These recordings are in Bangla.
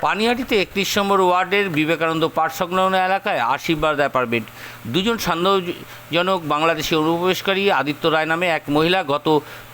পানিহাটিতে একত্রিশ নম্বর ওয়ার্ডের বিবেকানন্দ পার্ক সংলগ্ন এলাকায় আশীর্বাদ অ্যাপার্টমেন্ট। দুজন সন্দেহজনক বাংলাদেশি অনুপ্রবেশকারী আদিত্য রায় নামে এক মহিলা গত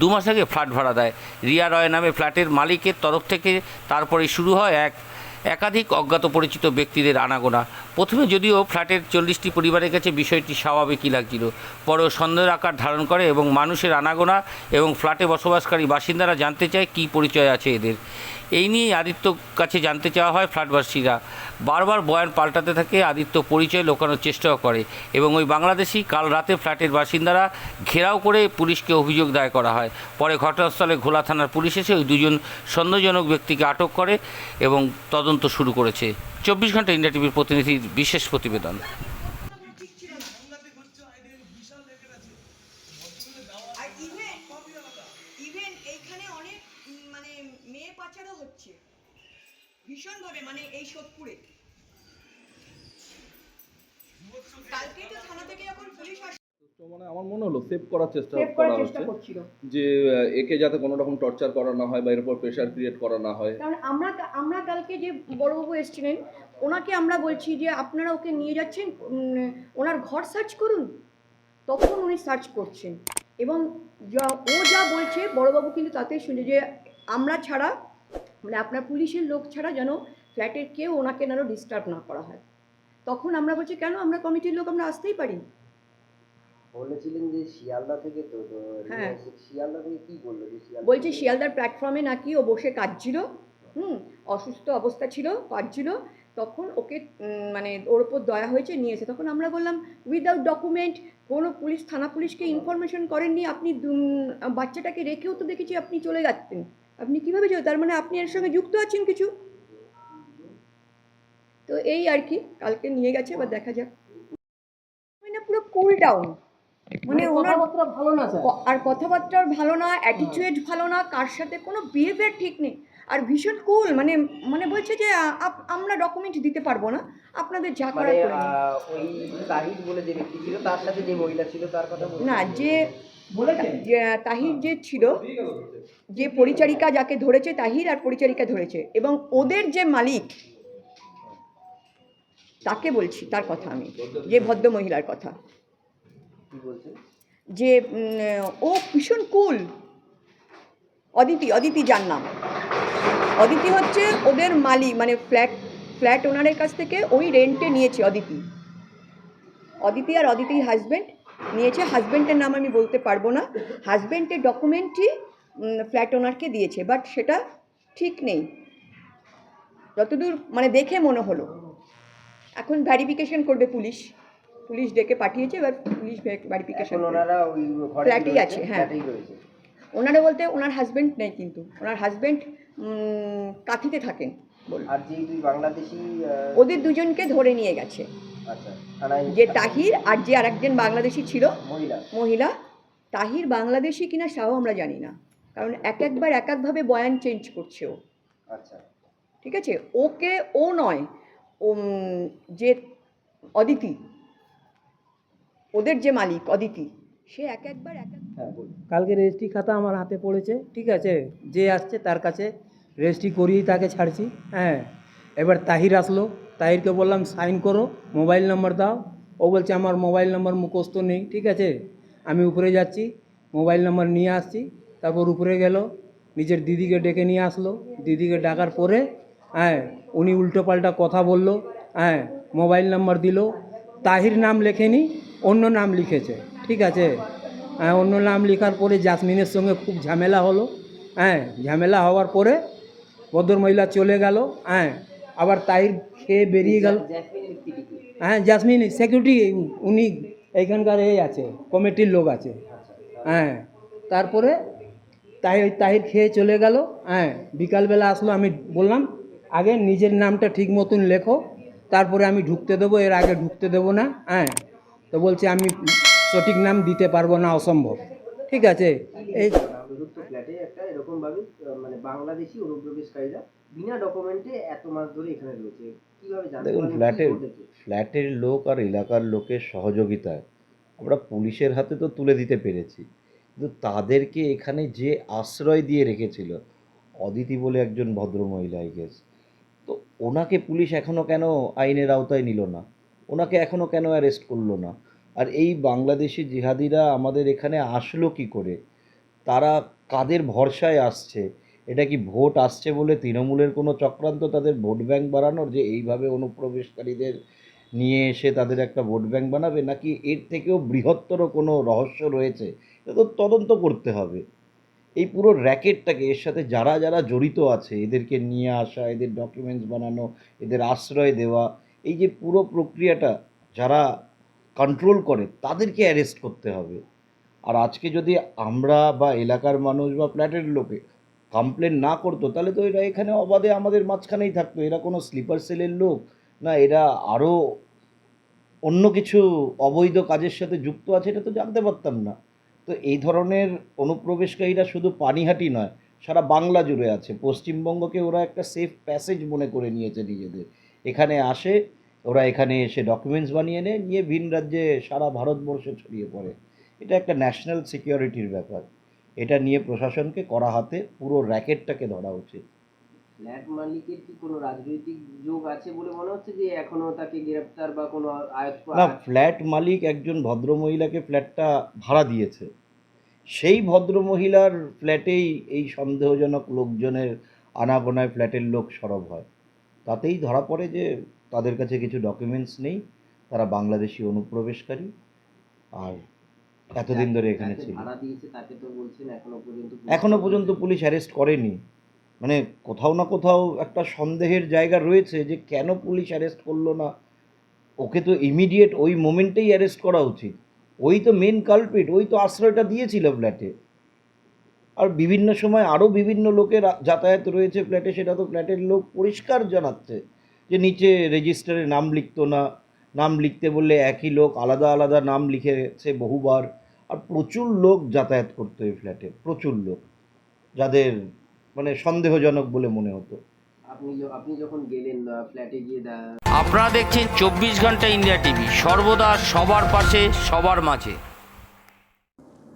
দু মাস আগে ফ্ল্যাট ভাড়া দেয়। রিয়া রয় নামে ফ্ল্যাটের মালিকের তরফ থেকে তারপরে শুরু হয় এক একাধিক অজ্ঞাত পরিচিত ব্যক্তিদের আনাগোনা। প্রথমে যদিও ফ্ল্যাটের চল্লিশটি পরিবারের কাছে বিষয়টি স্বাভাবিকই লাগছিল। পরেও সন্দেহের আকার ধারণ করে এবং মানুষের আনাগোনা এবং ফ্ল্যাটে বসবাসকারী বাসিন্দারা জানতে চায় কী পরিচয় আছে এদের। এই নিয়েই আদিত্য কাছে জানতে চাওয়া হয় ফ্ল্যাটবাসীরা। বারবার বয়ান পাল্টাতে থাকে, আদিত্য পরিচয় লোকানোর চেষ্টাও করে এবং ওই বাংলাদেশি কাল রাতে ফ্ল্যাটের বাসিন্দারা ঘেরাও করে পুলিশকে অভিযোগ দায়ের করা হয়। পরে ঘটনাস্থলে ঘোলা থানার পুলিশ এসে ওই দুজন সন্দেহজনক ব্যক্তিকে আটক করে এবং তদন্ত শুরু করেছে। চব্বিশ ঘণ্টা ইন্ডিয়া টিভির প্রতিনিধির বিশেষ প্রতিবেদন। মানে ভীষণভাবে মানে এই সোদপুরে। কালকে তো থানা থেকে যখন পুলিশ মানে আমার মনে হলো সেভ করার চেষ্টা করা করার চেষ্টা হচ্ছে করছিল। যে একে যাতে কোনো রকম টর্চার করা না হয় বা এর উপর প্রেশার ক্রিয়েট করা না হয়। কারণ আমরা আমরা কালকে যে বড়বাবু এসেছিলেন ওনাকে আমরা বলছি যে আপনারা ওকে নিয়ে যাচ্ছেন ওনার ঘর সার্চ করুন। তখন উনি সার্চ করছেন। এবং যা ও যা বলছে বড়বাবু কিন্তু তাতেই শুনে যে আমরা ছাড়া মানে আপনার পুলিশের লোক ছাড়া যেন ফ্ল্যাটের কেউ ওনাকে যেন ডিস্টার্ব না করা হয়। তখন আমরা বলছি কেন? আমরা কমিটির লোক আমরা আসতেই পারি বলেছিলেন যে শিয়ালদা থেকে তো হ্যাঁ। শিয়ালদা থেকে কি বলল যে শিয়ালদা বলছে শিয়ালদার প্ল্যাটফর্মে নাকি ও বসে কাঁদছিল হুম। অসুস্থ অবস্থা ছিল কাঁদছিল তখন ওকে মানে ওর ওপর দয়া হয়েছে নিয়েছে তখন আমরা বললাম উইদাউট ডকুমেন্ট কোনো পুলিশ থানা পুলিশকে ইনফরমেশন করেননি আপনি বাচ্চাটাকে রেখেও তো দেখেছি আপনি চলে যাচ্ছেন। আপনি কীভাবে চলে তার মানে আপনি এর সঙ্গে যুক্ত আছেন কিছু? তো এই আর কি কালকে নিয়ে গেছে এবার দেখা যাক। মানে পুরো কুল ডাউন মানে ওনার ভালো না আর কথাবার্তার ভালো না অ্যাটিটিউড ভালো না কার সাথে কোনো বিহেভিয়ার ঠিক নেই। আর ভীষণ কুল মানে মানে বলছে যে আমরা ডকুমেন্ট দিতে পারব না আপনাদের যা মানে করার করে ওই তাহিদ বলে যে ব্যক্তি ছিল তার সাথে যে মহিলা ছিল তার কথা না যে তাহির যে ছিল যে পরিচারিকা যাকে ধরেছে তাহির আর পরিচারিকা ধরেছে। এবং ওদের যে মালিক তাকে বলছি তার কথা আমি যে ভদ্র মহিলার কথা। যে ও ভীষণ কুল। অদিতি অদিতি যার নাম। অদিতি হচ্ছে ওদের মালি মানে ফ্ল্যাট ফ্ল্যাট ওনারের কাছ থেকে ওই রেন্টে নিয়েছে অদিতি। অদিতি আর অদিতির হাজব্যান্ড নিয়েছে। হাজব্যান্ডের নাম আমি বলতে পারব না। হাজব্যান্ডের ডকুমেন্টই ফ্ল্যাট ওনারকে দিয়েছে বাট সেটা ঠিক নেই। যতদূর মানে দেখে মনে হলো। এখন ভ্যারিফিকেশন করবে পুলিশ। পুলিশ ডেকে পাঠিয়েছে এবার পুলিশ ওনারা ওই ঘরে ফ্ল্যাটেই আছে, হ্যাঁ। ফ্ল্যাটেই রয়েছে। ওনারা বলতে ওনার হাজবেন্ড নেই কিন্তু ওনার হাজবেন্ড কাঁথিতে থাকেন বল আর যে দুই বাংলাদেশি ওদের দুজনকে ধরে নিয়ে গেছে। আচ্ছা যে তাহির আর যে আরেকজন বাংলাদেশি ছিল মহিলা। তাহির বাংলাদেশি কিনা তাও আমরা জানি না। কারণ এক একবার এক একভাবে বয়ান চেঞ্জ করছে ও। আচ্ছা। ঠিক আছে? ওকে ও নয় যে অদিতি ওদের যে মালিক, অদিতি, সে এক একবার এক এক হ্যাঁ কালকে রেজিস্ট্রি খাতা আমার হাতে পড়েছে, ঠিক আছে? যে আসছে তার কাছে রেজিস্ট্রি করিয়েই তাকে ছাড়ছি হ্যাঁ? এবার তাহির আসলো, তাহিরকে বললাম, সাইন করো, মোবাইল নাম্বার দাও। ও বলছে, আমার মোবাইল নাম্বার মুখস্থ নেই, ঠিক আছে? আমি উপরে যাচ্ছি, মোবাইল নাম্বার নিয়ে আসছি। তারপর উপরে গেল, নিজের দিদিকে ডেকে নিয়ে আসলো। দিদিকে ডাকার পরে হ্যাঁ উনি উল্টো পাল্টা কথা বলল হ্যাঁ মোবাইল নাম্বার দিল। তাহির নাম লেখেনি অন্য নাম লিখেছে, ঠিক আছে? হ্যাঁ অন্য নাম লেখার পরে জাসমিনের সঙ্গে খুব ঝামেলা হলো। হ্যাঁ ঝামেলা হওয়ার পরে ভদ্র মহিলা চলে গেল। হ্যাঁ আবার তাহির খেয়ে বেরিয়ে গেল। হ্যাঁ জাসমিন সিকিউরিটি উনি এইখানকার এই আছে, কমিটির লোক আছে। হ্যাঁ তারপরে তাই তাহির খেয়ে চলে গেল। হ্যাঁ বিকালবেলা আসলো, আমি বললাম, আগে নিজের নামটা ঠিক মতন লেখো, তারপরে আমি ঢুকতে দেবো, এর আগে ঢুকতে দেবো না। হ্যাঁ তো বলছে আমি সঠিক নাম দিতে পারব না অসম্ভব। ঠিক আছে? এই বিভক্ত ফ্ল্যাটে একটা এরকম মানে বাংলাদেশি অনুপ্রবেশকারীরা বিনা ডকুমেন্টে এত মাস ধরে এখানে রয়েছে। কীভাবে দেখুন ফ্ল্যাটের ফ্ল্যাটের লোক আর এলাকার লোকের সহযোগিতায় আমরা পুলিশের হাতে তো তুলে দিতে পেরেছি। কিন্তু তাদেরকে এখানে যে আশ্রয় দিয়ে রেখেছিল অদিতি বলে একজন ভদ্রমহিলা আই গেস তো ওনাকে পুলিশ এখনও কেন আইনের আওতায় নিল না? ওনাকে এখনও কেন অ্যারেস্ট করল না? আর এই বাংলাদেশি জিহাদিরা আমাদের এখানে আসলো কি করে? তারা কাদের ভরসায় আসছে? এটা কি ভোট আসছে বলে তৃণমূলের কোনো চক্রান্ত তাদের ভোট ব্যাংক বাড়ানোর যে এইভাবে অনুপ্রবেশকারীদের নিয়ে এসে তাদের একটা ভোট ব্যাংক বানাবে, নাকি এর থেকেও বৃহত্তর কোনো রহস্য রয়েছে? এটা তো তদন্ত করতে হবে। এই পুরো র্যাকেটটাকে, এর সাথে যারা যারা জড়িত আছে, এদেরকে নিয়ে আসা, এদের ডকুমেন্টস বানানো, এদের আশ্রয় দেওয়া এই যে পুরো প্রক্রিয়াটা যারা কন্ট্রোল করে, তাদেরকে অ্যারেস্ট করতে হবে। আর আজকে যদি আমরা বা এলাকার মানুষ বা ফ্ল্যাটের লোকে কমপ্লেন না করতো, তাহলে তো এরা এখানে অবাধে আমাদের মাঝখানেই থাকতো। এরা কোনো স্লিপার সেলের লোক না, এরা আরও অন্য কিছু অবৈধ কাজের সাথে যুক্ত আছে, এটা তো জানতে পারতাম না। তো এই ধরনের অনুপ্রবেশকারীরা শুধু পানিহাটি নয়, সারা বাংলা জুড়ে আছে। পশ্চিমবঙ্গকে ওরা একটা সেফ প্যাসেজ মনে করে নিয়েছে নিজেদের। এখানে আসে ওরা এখানে এসে ডকুমেন্টস বানিয়ে নেয় নিয়ে ভিন রাজ্যে সারা ভারতবর্ষে ছড়িয়ে পড়ে। এটা একটা ন্যাশনাল সিকিউরিটির ব্যাপার। এটা নিয়ে প্রশাসনকে করা হাতে পুরো র্যাকেটটাকে ধরা উচিত। ফ্ল্যাট মালিকের কি কোনো রাজনৈতিক যোগ আছে বলে মনে হচ্ছে যে এখনও তাকে গ্রেপ্তার বা কোনো না ফ্ল্যাট মালিক একজন ভদ্রমহিলাকে ফ্ল্যাটটা ভাড়া দিয়েছে। সেই ভদ্রমহিলার ফ্ল্যাটেই এই সন্দেহজনক লোকজনের আনাগোনায় ফ্ল্যাটের লোক সরব হয়। তাতেই ধরা পড়ে যে তাদের কাছে কিছু ডকুমেন্টস নেই তারা বাংলাদেশি অনুপ্রবেশকারী আর এতদিন ধরে এখানে ছিল। তাকে তো বলছেন এখনও পর্যন্ত এখনও পর্যন্ত পুলিশ অ্যারেস্ট করেনি। মানে কোথাও না কোথাও একটা সন্দেহের জায়গা রয়েছে যে কেন পুলিশ অ্যারেস্ট করল না। ওকে তো ইমিডিয়েট ওই মোমেন্টেই অ্যারেস্ট করা উচিত। ওই তো মেন কালপিট ওই তো আশ্রয়টা দিয়েছিল ফ্ল্যাটে আর বিভিন্ন সময় আরও বিভিন্ন লোকের যাতায়াত রয়েছে ফ্ল্যাটে সেটা তো ফ্ল্যাটের লোক পরিষ্কার জানাচ্ছে যে নিচে রেজিস্টারে নাম লিখতো না। নাম লিখতে বললে একই লোক আলাদা আলাদা নাম লিখেছে বহুবার। আর প্রচুর লোক যাতায়াত করতো এই ফ্ল্যাটে প্রচুর লোক যাদের মানে সন্দেহজনক বলে মনে হতো। আপনি আপনি যখন গেলেন ফ্ল্যাটে গিয়ে দা- আপনারা দেখছেন চব্বিশ ঘণ্টা ইন্ডিয়া টিভি সর্বদা সবার পাশে সবার মাঝে।